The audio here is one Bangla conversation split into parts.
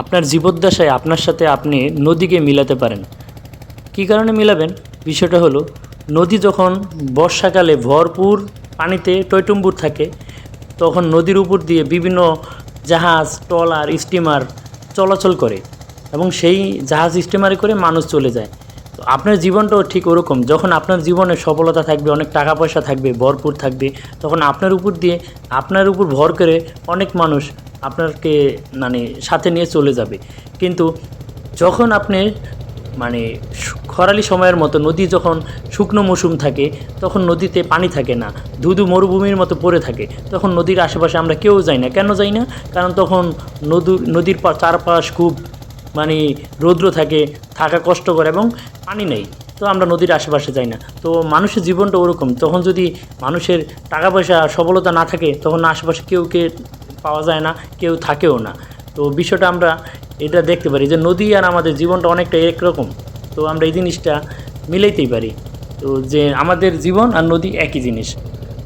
আপনার জীবদ্দশায় আপনার সাথে আপনি নদীকে মিলাতে পারেন। কি কারণে মিলাবেন? বিষয়টা হলো, নদী যখন বর্ষাকালে ভরপুর পানিতে টয়টুম্বুর থাকে, তখন নদীর উপর দিয়ে বিভিন্ন জাহাজ, ট্রলার, স্টিমার চলাচল করে এবং সেই জাহাজ, স্টিমারে করে মানুষ চলে যায়। তো আপনার জীবনটাও ঠিক ওরকম। যখন আপনার জীবনে সফলতা থাকবে, অনেক টাকা পয়সা থাকবে, ভরপুর থাকবে, তখন আপনার উপর দিয়ে, আপনার উপর ভর করে অনেক মানুষ আপনাকে মানে সাথে নিয়ে চলে যাবে। কিন্তু যখন আপনি মানে খরালি সময়ের মতো নদী যখন শুকনো মৌসুম থাকে, তখন নদীতে পানি থাকে না, ধুধু মরুভূমির মতো পড়ে থাকে, তখন নদীর আশেপাশে আমরা কেউ যাই না। কেন যাই না? কারণ তখন নদী, নদীর চারপাশ খুব মানে রৌদ্র থাকে, থাকা কষ্টকর এবং পানি নেই। তো আমরা নদীর আশেপাশে যাই না। তো মানুষের জীবনটা ওরকম। তখন যদি মানুষের টাকা পয়সা সবলতা না থাকে, তখন আশেপাশে কেউ কে পাওয়া যায় না, কেউ থাকেও না। তো বিষয়টা আমরা এটা দেখতে পারি যে নদী আর আমাদের জীবনটা অনেকটা একরকম। তো আমরা এই জিনিসটা মিলাইতেই পারি। তো যে আমাদের জীবন আর নদী একই জিনিস।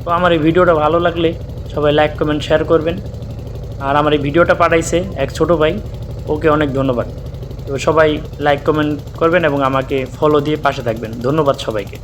তো আমার এই ভিডিওটা ভালো লাগলে সবাই লাইক কমেন্ট শেয়ার করবেন। আর আমার এই ভিডিওটা পাঠাইছে এক ছোট ভাই। ওকে অনেক ধন্যবাদ। তো সবাই লাইক কমেন্ট করবেন এবং আমাকে ফলো দিয়ে পাশে থাকবেন। ধন্যবাদ সবাইকে।